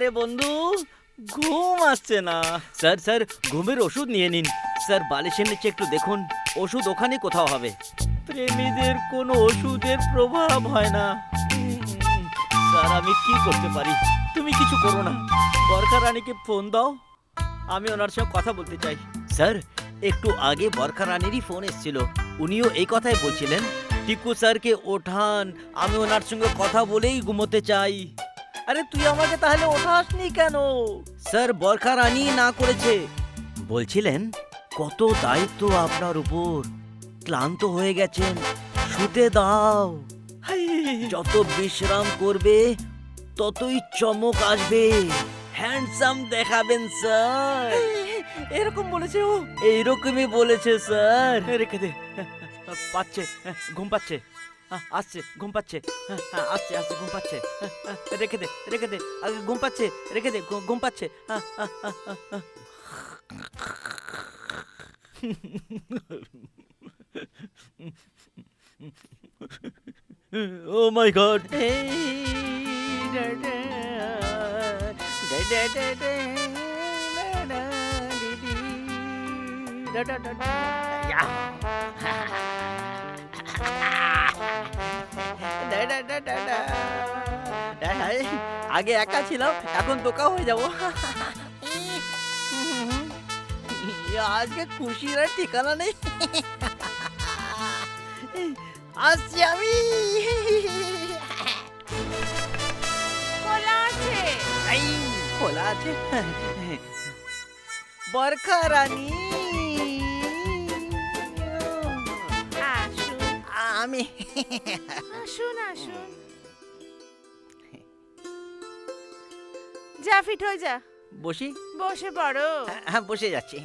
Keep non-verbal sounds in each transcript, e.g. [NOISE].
আরে বন্ধু ঘুম আসছে না। স্যার স্যার ঘুমের ওষুধ নিয়ে নিন। স্যার বালিশের নিচে একটু দেখুন ওষুধ ওখানে কোথাও হবে। প্রেমীদের কোনো ওষুধের প্রভাব হয় না। স্যার আমি কি করতে পারি? তুমি কিছু করো না। বরখা রানীকে ফোন দাও আমি ওনার সঙ্গে কথা বলতে চাই। স্যার একটু আগে বরখা রানীরই ফোন এসেছিল। উনিও এই কথাই বলছিলেন টিকু স্যারকে ওঠান আমি ওনার সঙ্গে কথা বলেই ঘুমোতে চাই। আরে তুই আমাকে তাহলে ওঠাসনি কেন? স্যার বরখা রানী না করেছে। বলছিলেন কত দায়িত্ব আপনার উপর। ক্লান্ত হয়ে গেছেন শুতে দাও। যত বিশ্রাম করবে ততই চমক আসবে। হ্যান্ডসাম দেখাবেন স্যার। এরকম বলেছে ও। এইরকমই বলেছে স্যার। রেখে দে। পাচ্ছে ঘুম পাচ্ছে। আসছে ঘুম পাচ্ছে আসছে আসছে ঘুম পাচ্ছে রেখে দে রেখে দে আগে ঘুম পাচ্ছে রেখে দে ঘুম পাচ্ছে ও মাই গড আগে একা ছিলাম এখন দোকা হয়ে যাব। আজকে খুশির আর ঠিকানা নেই। আসছি আমি। খোলা আছে। এই, খোলা আছে। বরখা রানী। আমি। আসুন আসুন। যা ফিট হয়ে যা। বসি? বসে পড়ো। হ্যাঁ বসে যাচ্ছি।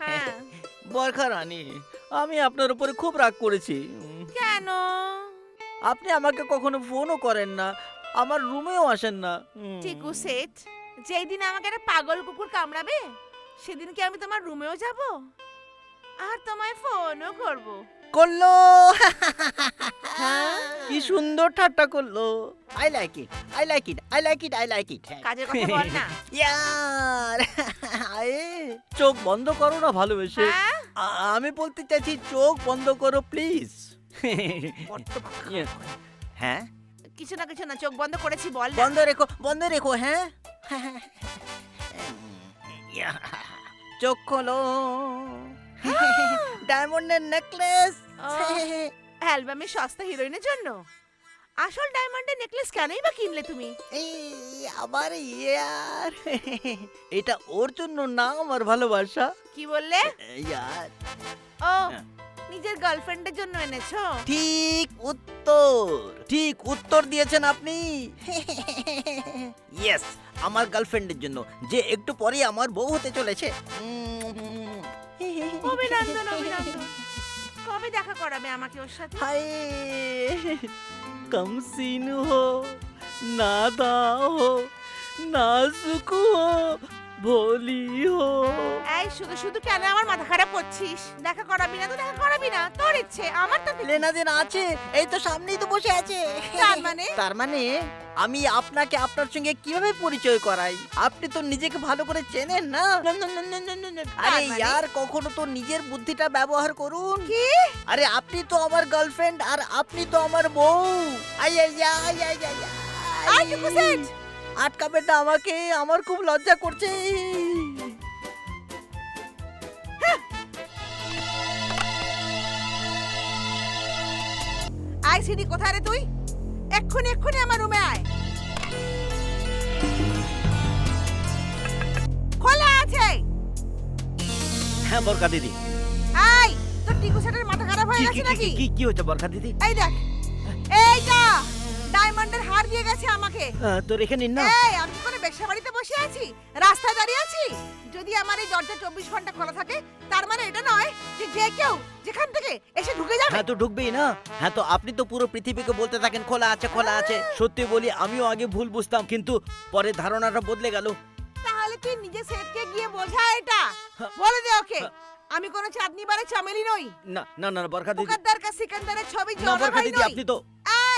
হ্যাঁ। বরখা রানী আমি আপনার উপরে খুব রাগ করেছি। কেন? আপনি আমাকে কখনো ফোনও করেন না আমার রুমেও আসেন না। টিকু সেট। যেই দিন আমাকে একটা পাগল কুকুর কামড়াবে সেদিন কি আমি তোমার রুমেও যাব? আর তোমায় ফোনও করব? করল। হ্যাঁ? কি সুন্দর ঠাট্টা করল। I like it I like it I like it I like it কাজের কথা বল না। [LAUGHS] ইয়ার। আয়ে, চোখ বন্ধ করো না ভালোবেসে। হ্যাঁ? আমি বলতে চাইছি চোখ বন্ধ করো প্লিজ হ্যাঁ? কিছু না কিছু না চোখ বন্ধ করেছি বল বন্ধ রেখো বন্ধ রেখো হ্যাঁ? [LAUGHS] চোখ খোলো। [GASPS] ডায়মন্ডের নেকলেস ও। অ্যালবামে সস্তা হিরোইনের জন্য? আসল ডায়মন্ডের নেকলেস কেনই বা কিনলে তুমি? এই আবার ইয়ার। এটা ওর জন্য না আমার ভালোবাসা। কি বললে? ইয়ার। ও হ্যাঁ। নিজের গার্লফ্রেন্ডের জন্য এনেছো? ঠিক উত্তর ঠিক উত্তর দিয়েছেন আপনি। [LAUGHS] ইয়েস আমার গার্লফ্রেন্ডের জন্য। যে একটু পরেই আমার বউ হতে চলেছে। অভিনন্দন অভিনন্দন কবে দেখা করাবে আমাকে ওর সাথে हाय कम सीन हो नादा हो नाजुक हो হো এই শুধু শুধু কেন আমার মাথা খারাপ করছিস? দেখা করাবি না তো দেখা করাবি না। তোর ইচ্ছে আমার তো লেনাদের আছে এই তো সামনেই তো বসে আছে। তার মানে? তার মানে আমি আপনাকে আপনার সঙ্গে কীভাবে পরিচয় করাই? আপনি তো নিজেকে ভালো করে চেনেন না? আরে মানে? ইয়ার কখনো তো নিজের বুদ্ধিটা ব্যবহার করুন। কি? আরে আপনি তো আমার গার্লফ্রেন্ড আর আপনি তো আমার বউ। I I I I I I টুকু আটকাবে না আমাকে আমার খুব লজ্জা করছে। আয় সিডি কোথায় রে তুই? এক্ষুনি এক্ষুনি আমার রুমে আয়। খোলা আছে। হ্যাঁ বরকা দিদি। আয় তোর টিকু সেটের মাথা খারাপ হয়ে গেছে নাকি? কি- কি হচ্ছে বরকা দিদি? এই দেখ এইটা ডায়মন্ডের হার দিয়ে গেছে আমাকে। আহ, তো রেখে নিন না। এই আমি কি করে ব্যবসা বাড়িতে বসে আছি? রাস্তায় দাঁড়িয়ে আছি? যদি আমার এই দরজা চব্বিশ ঘণ্টা খোলা থাকে তার মানে এটা নয় যে যে কেউ যেখান থেকে এসে ঢুকে যাবে। হ্যাঁ তো ঢুকবেই না। হ্যাঁ তো আপনি তো পুরো পৃথিবীকে বলতে থাকেন খোলা আছে খোলা আছে। সত্যি বলি আমিও আগে ভুল বুঝতাম কিন্তু পরে ধারণাটা বদলে গেল। তাহলে তুই নিজে সেটকে গিয়ে বোঝা এটা। হ্যাঁ। বলে দে ওকে। আমি কোনো চাঁদনি বারে চামেলি নই। না না না বরকা দিদি মুকদ্দার কা সিকান্দারের ছবি জোড়া ভাই দিদি নই আপনি তো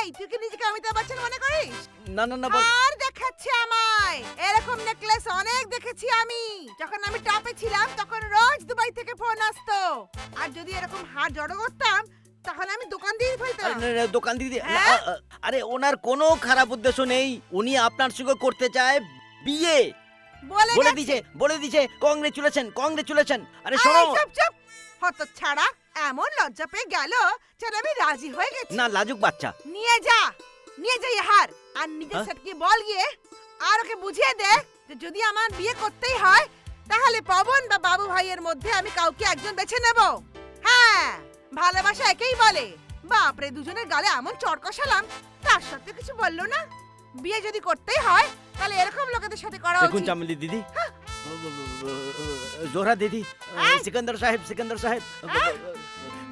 এই তুই কি নিজেকে অমিতাভ বচ্চন মনে করিস? না না না আর দেখাচ্ছে আমায়। এরকম নেকলেস অনেক দেখেছি আমি। যখন আমি টপে ছিলাম তখন রোজ দুবাই থেকে ফোন আসতো। আর যদি এরকম হার জড়ো করতাম তখন আমি দোকান দিয়ে ফেলতাম। দোকান না, হ্যাঁ? আরে ওনার কোনো খারাপ উদ্দেশ্য নেই। উনি আপনার সঙ্গে করতে চায় বিয়ে। বলে দিছে বলে দিছে কংগ্রেচুলেশন কংগ্রেচুলেশন। আরে শোনো। চুপ চুপ। হত ছাড়া এমন লজ্জা পেয়ে গেল যেন আমি রাজি হয়ে গেছি। না লাজুক বাচ্চা। নিয়ে যা নিয়ে যা এই হার আর নিজের হ্যাঁ? সেটকে বল গিয়ে আর ওকে বুঝিয়ে দে যে যদি আমার বিয়ে করতেই হয় তাহলে পবন বা বাবু ভাইয়ের মধ্যে আমি কাউকে একজন বেছে নেব। হ্যাঁ ভালোবাসা একেই বলে। বাপরে দুজনের গালে এমন চড় কষালাম তার সত্ত্বেও কিছু বলল না? বিয়ে যদি করতেই হয় তাহলে এরকম লোকেদের সাথে করা দেখুন উচিত। চামেলি দিদি। জোহরা দিদি! সিকান্দার সাহেব সিকান্দার সাহেব।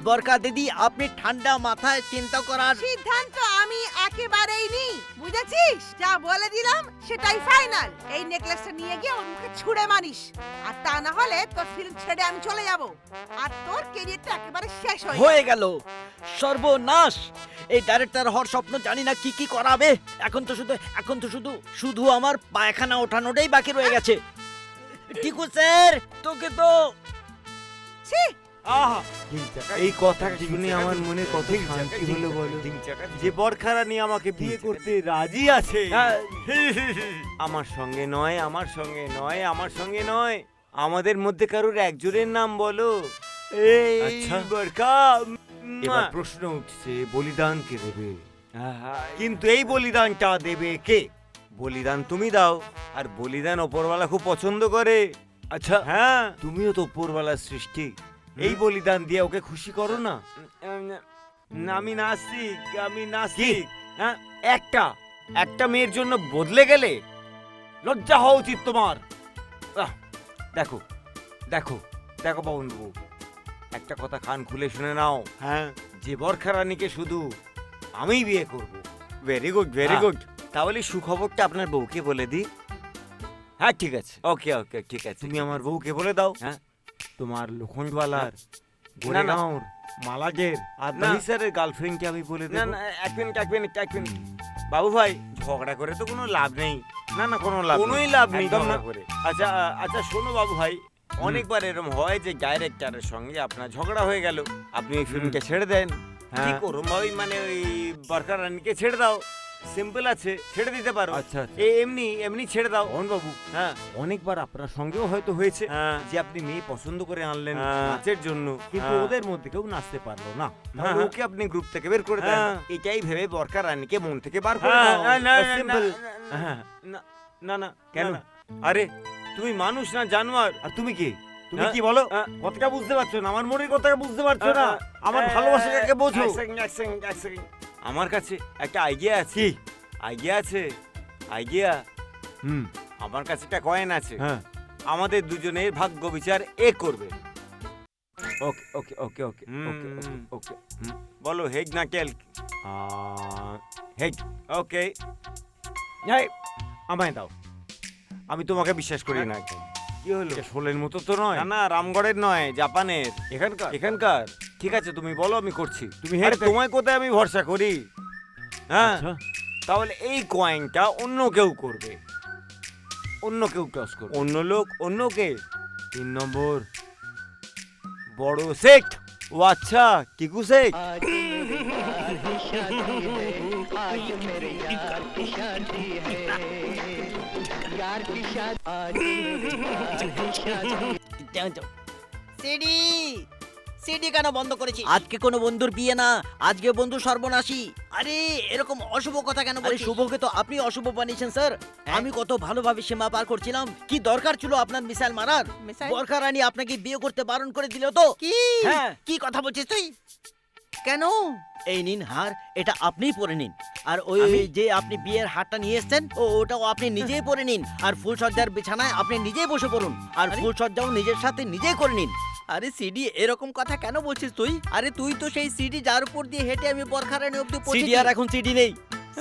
বরকা দিদি আপনি ঠান্ডা মাথায় চিন্তা করার সিদ্ধান্ত আমি একেবারেই নি বুঝেছিস? যা বলে দিলাম সেটাই ফাইনাল এই নেকলেসটা নিয়ে গিয়ে ওর মুখে ছুঁড়ে মারিস। আর তা না হলে তোর ফিল্ম ছেড়ে আমি চলে যাব। আর তোর কেরিয়ারটা একেবারে শেষ হয়ে। হয়ে গেল। সর্বনাশ! এই ডাইরেক্টর হওয়ার স্বপ্ন জানি না কি কি করাবে। এখন তো শুধু এখন তো শুধু শুধু আমার পায়খানা ওঠানোটাই বাকি রয়ে গেছে। টিকু স্যার তোকে তো ছি। আহা। এই কথা শুনে আমার মনে কত শান্তি হলো বলো। যে বরখারানি আমাকে বিয়ে করতে রাজি আছে। আমার সঙ্গে নয় আমার সঙ্গে নয় আমার সঙ্গে নয়। আমাদের মধ্যে কারোর একজনের নাম বলো। এই আচ্ছা। বরখা এবার প্রশ্ন উঠছে বলিদান কে দেবে কিন্তু এই বলিদানটা দেবে কে? বলিদান তুমি দাও আর বলিদান ওপরওয়ালা খুব পছন্দ করে। আচ্ছা হ্যাঁ? তুমিও তো উপরওয়ালার সৃষ্টি। এই বলিদান দিয়ে ওকে খুশি করো না। না, আমি নাস্তিক আমি নাস্তিক। হ্যাঁ? একটা একটা মেয়ের জন্য বদলে গেলে লজ্জা হওয়া উচিত তোমার। দেখো দেখো দেখো বাবু একটা কথা কান খুলে শুনে নাও। হ্যাঁ। যে বরখা রানীকে শুধু আমিই বিয়ে করব। Very good very. গুড তাহলে সুখবরটা আপনার বউকে বলে দিই। হ্যাঁ ঠিক আছে। ওকে ওকে ঠিক আছে। তুমি আমার বউকে বলে দাও। হ্যাঁ। তোমার লোখণ্ডওয়ালার গোরেগাঁওর মালাজের আর না। স্যারের গার্লফ্রেন্ডকে আমি বলে দেব। না না এক মিনিট এক মিনিট এক মিনিট। বাবু ভাই ঝগড়া করে তো কোনো লাভ নেই। না না কোনো লাভ কোনোই লাভ নেই ঝগড়া করে। আচ্ছা আচ্ছা শোনো বাবু ভাই অনেকবার এরকম হয় যে ডাইরেক্টরের সঙ্গে আপনার ঝগড়া হয়ে গেল। আপনি ওই ফিল্মকে ছেড়ে দেন। হ্যাঁ। ঠিক ওরম ভাবেই মানে ওই বরকার রানীকে ছেড়ে দাও। সিম্পল আছে ছেড়ে দিতে পারো। আচ্ছা আচ্ছা। এ এমনি এমনি ছেড়ে দাও। অন বাবু হ্যাঁ। অনেকবার আপনার সঙ্গেও হয়তো হয়েছে হ্যাঁ। যে আপনি মেয়ে পছন্দ করে আনলেন হ্যাঁ। নাচের জন্য। কিন্তু হ্যাঁ। ওদের মধ্যে কেউ নাচতে পারল না। ওকে আপনি গ্রুপ থেকে বের করে দেন। এটাই ভেবে বরকার রানীকে মন থেকে বার করে দাও না, না, সিম্পল না, না, না না না কেন? আরে তুমি মানুষ না জানোয়ার। আর তুমি কি? তুমি কি বলো। কথাটা বুঝতে পারছ না। আমার মনের কথাটা বুঝতে পারছ না। আমার এ, ভালোবাসা কাকে বোঝো আমার কাছে একটা আইডিয়া আছে। আইডিয়া আছে? আইডিয়া হুম। আমার কাছে একটা কয়েন আছে। হ্যাঁ। আমাদের দুজনের ভাগ্য বিচার এ করবে। ওকে ওকে ওকে ওকে ওকে ওকে বলো হেড না টেল হেড ওকে এই আমায় দাও। আমি তোমাকে বিশ্বাস করি না একদম। কি হলো? শোলের মতো তো নয়। না না রামগড়ের নয় জাপানের। এখানকার? এখানকার? ঠিক আছে তুমি বলো আমি করছি। তুমি হেরে তোমায় কোথায় আমি ভরসা করি? হ্যাঁ? আচ্ছা। তাহলে এই কয়েনটা অন্য কেউ করবে। অন্য কেউ টস করবে। অন্য লোক অন্য কে? তিন নম্বর। বড় শেখ ও আচ্ছা কিকু শেখ সিডি। সিডি কেন বন্ধ করেছি আজকে কোনো বন্ধুর বিয়ে না আজকে বন্ধু সর্বনাশী। আরে এরকম অশুভ কথা কেন আরে শুভকে তো আপনি অশুভ বানিয়েছেন স্যার। আমি কত ভালোভাবে সীমা পার করছিলাম। কি দরকার ছিল আপনার মিসাইল মারার? বরখা রানী আপনাকে বিয়ে করতে বারণ করে দিল তো। কি? হ্যাঁ। কি কথা বলছিস তুই? কেন? এই নিন হার এটা আপনিই পরে নিন। আর ওই? যে আপনি বিয়ের হারটা নিয়ে এসেছেন ও ওটাও আপনি নিজেই পরে নিন। আর ফুল সজ্জার বিছানায় আপনি নিজেই বসে পড়ুন। আর ফুল সজ্জাও নিজের সাথে নিজেই করে নিন। আরে সিডি এরকম কথা কেন বলছিস তুই? আরে তুই তো সেই সিডি যার উপর দিয়ে হেঁটে আমি বরখারানি অব্দি সিডি আর এখন সিডি নেই।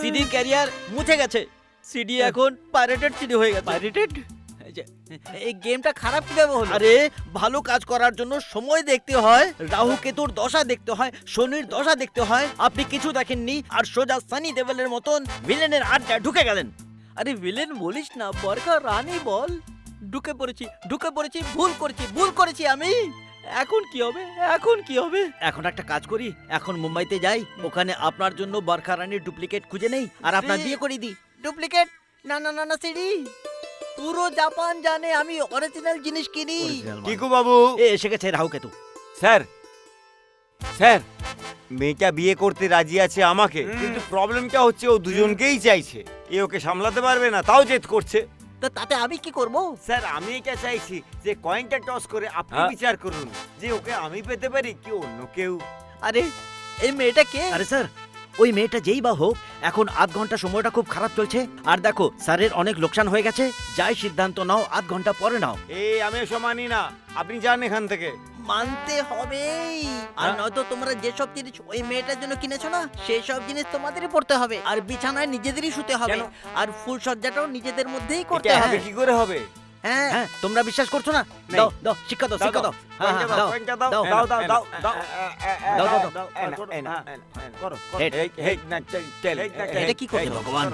সিডির ক্যারিয়ার মুছে গেছে। সিডি এখন পাইরেটেড সিডি হয়ে গেছে। পাইরেটেড এই গেমটা খারাপ কীভাবে হলো? আরে ভালো কাজ করার জন্য সময় দেখতে হয় রাহু কেতুর দশা দেখতে হয় শনির দশা দেখতে হয়। আপনি কিছু দেখেননি আর সোজা সানি দেওয়ালের মতন ভিলেনের আড্ডা ঢুকে গেলেন। আরে ভিলেন বলিস না বরকা রানী বল। ঢুকে পড়েছি ঢুকে পড়েছি ভুল করেছি ভুল করেছি আমি। এখন কি হবে? এখন কি হবে? এখন একটা কাজ করি এখন মুম্বাইতে যাই ওখানে আপনার জন্য বরখা রানীর ডুপ্লিকেট খুঁজে নেই আর আপনার বিয়ে করে দিই। ডুপ্লিকেট? না না না না সিডি। পুরো জাপান জানে আমি অরিজিনাল জিনিস কিনি। টিকু বাবু? এ এসে গেছে রাহু কেতু স্যার স্যার মেয়েটা বিয়ে করতে রাজি আছে আমাকে কিন্তু প্রবলেমটা হচ্ছে ও দুজনকেই চাইছে। এ ওকে সামলাতে পারবে না তাও জেদ করছে। তা তাতে আমি কি করব? স্যার আমি এটা চাইছি যে কয়েনটা টস করে আপনি হ্যাঁ? বিচার করুন যে ওকে আমি পেতে পারি কি অন্য কেউ। আরে এই মেয়েটা কে? আরে স্যার ওই মেয়েটা যেই বা হোক এখন আধ ঘণ্টা সময়টা খুব খারাপ চলছে। আর দেখো স্যারের অনেক লোকসান হয়ে গেছে। যাই সিদ্ধান্ত নাও আধ ঘণ্টা পরে নাও। এই আমি সমানি মানি না। আপনি যান এখান থেকে। মানতে হবেই আর হ্যাঁ? নয়তো তোমরা যেসব জিনিস ওই মেয়েটার জন্য কিনেছো না সেই সব জিনিস তোমাদেরই পড়তে হবে আর বিছানায় নিজেদেরই শুতে হবে? আর ফুল সজ্জাটাও নিজেদের মধ্যেই করতে হবে কি করে হবে হ্যাঁ হ্যাঁ তোমরা বিশ্বাস করছ না দাও দাও শিক্ষা দাও শিক্ষা দাও হ্যাঁ, হ্যাঁ, দাও দাও দাও, দাও দাও করো, এটা কি করছে ভগবান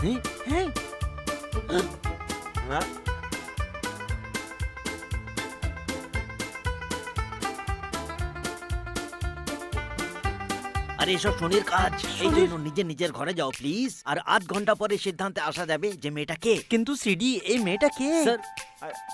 হ্যাঁ। হ্যাঁ? আরে এসব শনির কাজ। এই জন্য নিজে নিজের ঘরে যাও প্লিজ আর আধ ঘণ্টা পরে সিদ্ধান্তে আসা যাবে যে মেয়েটা কে। কিন্তু সিডি এই মেয়েটা কে? স্যার।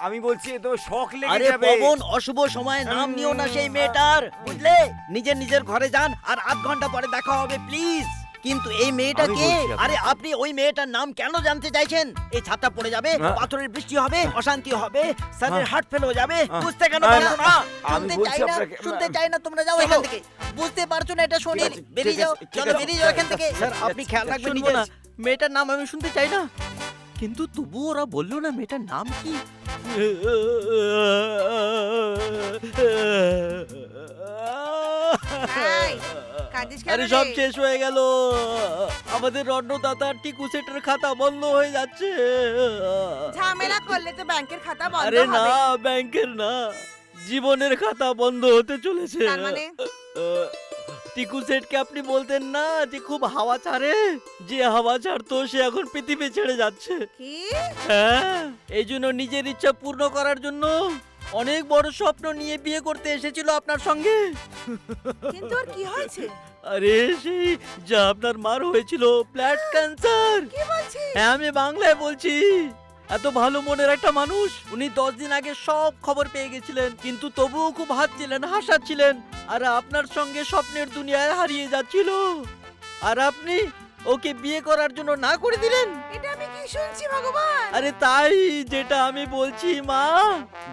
আমি বলছি তো শখ লেগে আরে পবন অশুভ সময় নাম নিও না সেই মেয়েটার। বুঝলে? নিজের নিজের ঘরে যান আর আধ ঘণ্টা পরে দেখা হবে প্লিজ কিন্তু এই মেয়েটা আমি কে? বলছি আপনাকে। আরে আপনি ওই মেয়েটার নাম কেন জানতে চাইছেন? এই ছাদটা পড়ে যাবে হ্যাঁ। পাথরের বৃষ্টি হবে অশান্তি হবে স্যারের হ্যাঁ। হার্ট ফেল হয়ে যাবে। হ্যাঁ। বুঝতে কেন হ্যাঁ, পারছ না? আমি শুনতে বলছি চাই না আপনাকে- শুনতে চাই না তোমরা যাও এখান থেকে। বুঝতে পারছ না এটা আছে, ঠিক বেরিয়ে যাও আছে, ঠিক চলো আছে। বেরিয়ে যাও এখান থেকে। স্যার, আপনি খেয়াল রাখবেন শুনব নিজের না। মেয়েটার নাম আমি শুনতে চাই না। কিন্তু তবু ওরা বলল না মেয়েটার নাম কি? এই, কাঁদিস কেন আরে রে? সব শেষ হয়ে গেল। আমাদের রণ্যদাতার টিকু সেটের খাতা বন্ধ হয়ে যাচ্ছে। ঝামেলা করলে তো ব্যাংকের খাতা বন্ধ আরে না হবে। ব্যাংকের না জীবনের খাতা বন্ধ হতে চলেছে। তার মানে? আহ, টিকু সেটকে আপনি বলতেন না যে খুব হাওয়া ছাড়ে যে হাওয়া ছাড়তো সে এখন পৃথিবী ছেড়ে যাচ্ছে। কি? হ্যাঁ এই জন্য নিজের ইচ্ছা পূর্ণ করার জন্য অনেক বড় স্বপ্ন নিয়ে বিয়ে করতে এসেছিল আপনার সঙ্গে। কিন্তু ওর কি হয়েছে? আরে সেই যা আপনার মার হয়েছিল ব্লাড ক্যান্সার। কি বলছিস? হ্যাঁ আমি বাংলায় বলছি। এত ভালো মনের একটা মানুষ উনি দশ দিন আগে সব খবর পেয়ে গেছিলেন কিন্তু তবুও খুব হাসছিলেন হাসাচ্ছিলেন। আর আপনার সঙ্গে স্বপ্নের দুনিয়ায় হারিয়ে যাচ্ছিল। আর আপনি ওকে বিয়ে করার জন্য না করে দিলেন? এটা আমি শুনছি, ভগবান। আরে তাই, যেটা আমি বলছি, মা।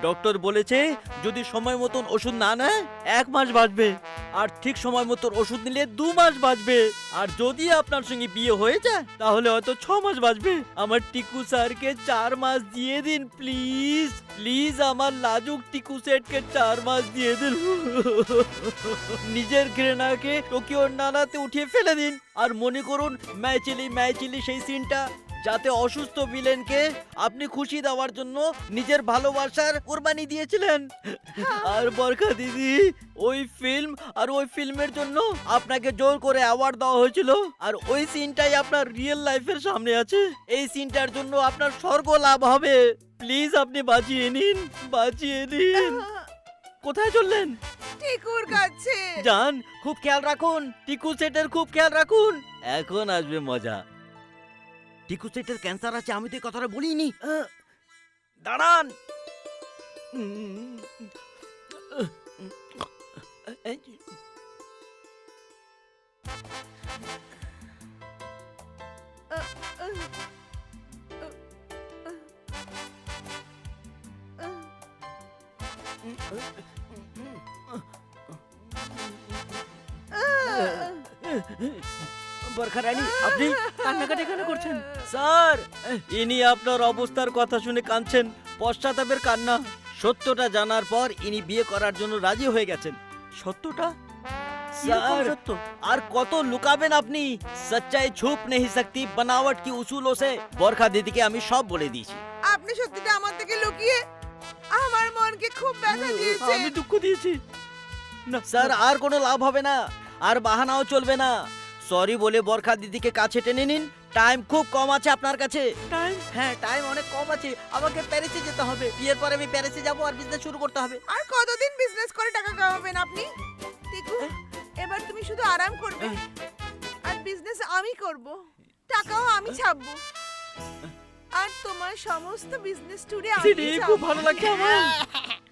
ডক্টর বলেছে, যদি সময় মতন ওষুধ না নেয়, এক মাস বাঁচবে। আর ঠিক সময় মতন ওষুধ নিলে দু মাস বাঁচবে। আর যদি আপনার সঙ্গে বিয়ে হয়ে যায়, তাহলে হয়তো ছ মাস বাঁচবে। আমার টিকু স্যারকে চার মাস দিয়ে দিন, প্লিজ। প্লিজ আমার লাজুক টিকু সেটকে চার মাস দিয়ে দিন। নিজের ঘৃণাকে টোকিওর নালাতে উঠিয়ে ফেলে দিন। আর মনে করুন ম্যাচিলি ম্যাচিলি সেই সিনটা যাতে অসুস্থ ভিলেনকে আপনি খুশি দেওয়ার জন্য নিজের ভালোবাসার কোরবানি দিয়েছিলেন। আর বরখা দিদি ওই ফিল্ম আর ওই ফিল্মের জন্য আপনাকে জোর করে অ্যাওয়ার্ড দেওয়া হয়েছিল। আর ওই সিনটাই আপনার রিয়েল লাইফের সামনে আছে। এই সিনটার জন্য আপনার স্বর্গ লাভ হবে। প্লিজ আপনি বাঁচিয়ে নিন বাঁচিয়ে নিন। কোথায় চললেন? টিকুর কাছে। যান খুব খেয়াল রাখুন টিকু সেটের খুব খেয়াল রাখুন। এখন আসবে মজা। টিকু সেটের ক্যান্সার আছে আমি তো এই কথাটা বলিনি। আহ, দাঁড়ান। উম, এই, বরখা রানী আপনি কান্নাকাটি কেন করছেন? স্যার ইনি আপনার অবস্থার কথা শুনে কাঁদছেন পশ্চাতাপের কান্না। সত্যটা জানার পর ইনি বিয়ে করার জন্য রাজি হয়ে গেছেন। সত্যটা? স্যার সত্য? আর কত লুকাবেন আপনি? সচ্চাই ছুপ সকতি বানাওয়াট কি উসুলো সে বরখা দিদিকে আমি সব বলে দিয়েছি। আপনি সত্যিটা আমার থেকে লুকিয়ে আমার মনকে খুব ব্যথা আমি দুঃখ দিয়েছি। না। স্যার আর কোনো লাভ হবে না আর বাহানাও চলবে না। সরি বলে বরখা দিদিকে কাছে টেনে নিন। টাইম খুব কম আছে আপনার কাছে। টাইম হ্যাঁ টাইম অনেক কম আছে। আমাকে প্যারিসে যেতে হবে। বিয়ের পরে আমি প্যারিসে যাব আর বিজনেস শুরু করতে হবে। আর কতদিন বিজনেস করে টাকা কামাবেন আপনি? দেখু এবার তুমি শুধু আরাম করবে। আর বিজনেস আমি করব। টাকাও আমি ছাপবো। আর তোমার সমস্ত বিজনেস ট্যুরে আমি খুব ভালো লাগছে আমার।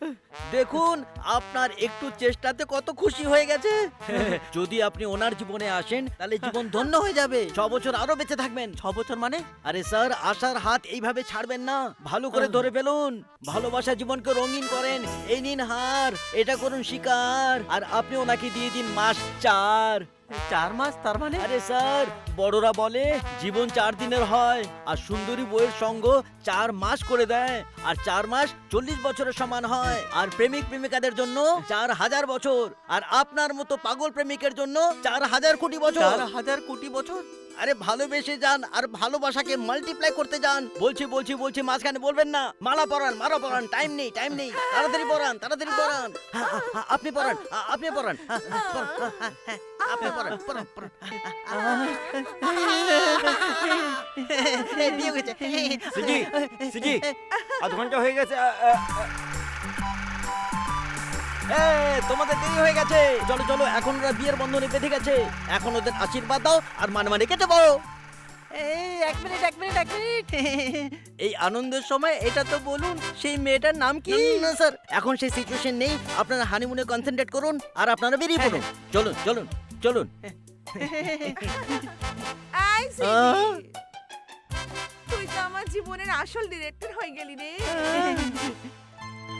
[LAUGHS] দেখুন আপনার একটু চেষ্টাতে কত খুশি হয়ে গেছে। [LAUGHS] যদি আপনি ওনার জীবনে আসেন তাহলে জীবন ধন্য হয়ে যাবে। ছ বছর আরও বেঁচে থাকবেন। ছ বছর মানে? আরে স্যার আশার হাত এইভাবে ছাড়বেন না। ভালো করে ধরে ফেলুন। ভালোবাসা জীবনকে রঙিন করেন। এই নিন হার এটা করুন শিকার। আর আপনি ওনাকে দিয়ে দিন মাস চার। চার মাস তার মানে? আরে স্যার বড়রা বলে জীবন চার দিনের হয় আর সুন্দরী বইয়ের সঙ্গ চার মাস করে দেয় আর চার মাস চল্লিশ বছরের সমান হয় আর প্রেমিক প্রেমিকাদের জন্য চার হাজার বছর আর আপনার মতো পাগল প্রেমিকের জন্য চার হাজার কোটি বছর। চার হাজার কোটি বছর? আরে ভালোবেসে যান আর ভালোবাসাকে মাল্টিপ্লাই করতে যান। বলছি বলছি বলছি মাঝখানে বলবেন না। মালা পরান মালা পরান টাইম নেই টাইম নেই। তাড়াতাড়ি পরান তাড়াতাড়ি পরান। হ্যাঁ, হ্যাঁ, হ্যাঁ, আপনি পরান আপনি পরান। হ্যাঁ, হ্যাঁ, হ্যাঁ, হ্যাঁ, হ্যাঁ, আপনি বিয়ে হয়েছে। সিজি সিজি আধ ঘণ্টা হয়ে গেছে তোমাদের দেরি হয়ে গেছে। চলো চলো এখন ওরা বিয়ের বন্ধনে বেঁধে গেছে। এখন ওদের আশীর্বাদ দাও আর মানে মানে কেটে বলো এই এক মিনিট এক মিনিট এক মিনিট। এই আনন্দের সময় এটা তো বলুন সেই মেয়েটার নাম কি? না স্যার। এখন সেই সিচুয়েশন নেই। আপনারা হানিমুনে কনসেন্ট্রেট করুন আর আপনারা বেরিয়ে পড়ুন। চলুন চলুন। চলুন। আই সিডি তুই তো আমার জীবনের আসল ডিরেক্টর হয়ে গেলি রে।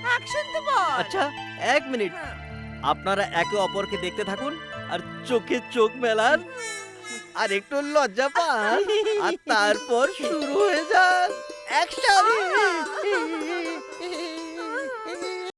অ্যাকশন তো বল। আচ্ছা এক মিনিট। হ্যাঁ। আপনারা একে অপরকে দেখতে থাকুন আর চোখে চোখ মেলান আর একটু লজ্জা পান আর তারপর শুরু হয়ে যান। অ্যাকশন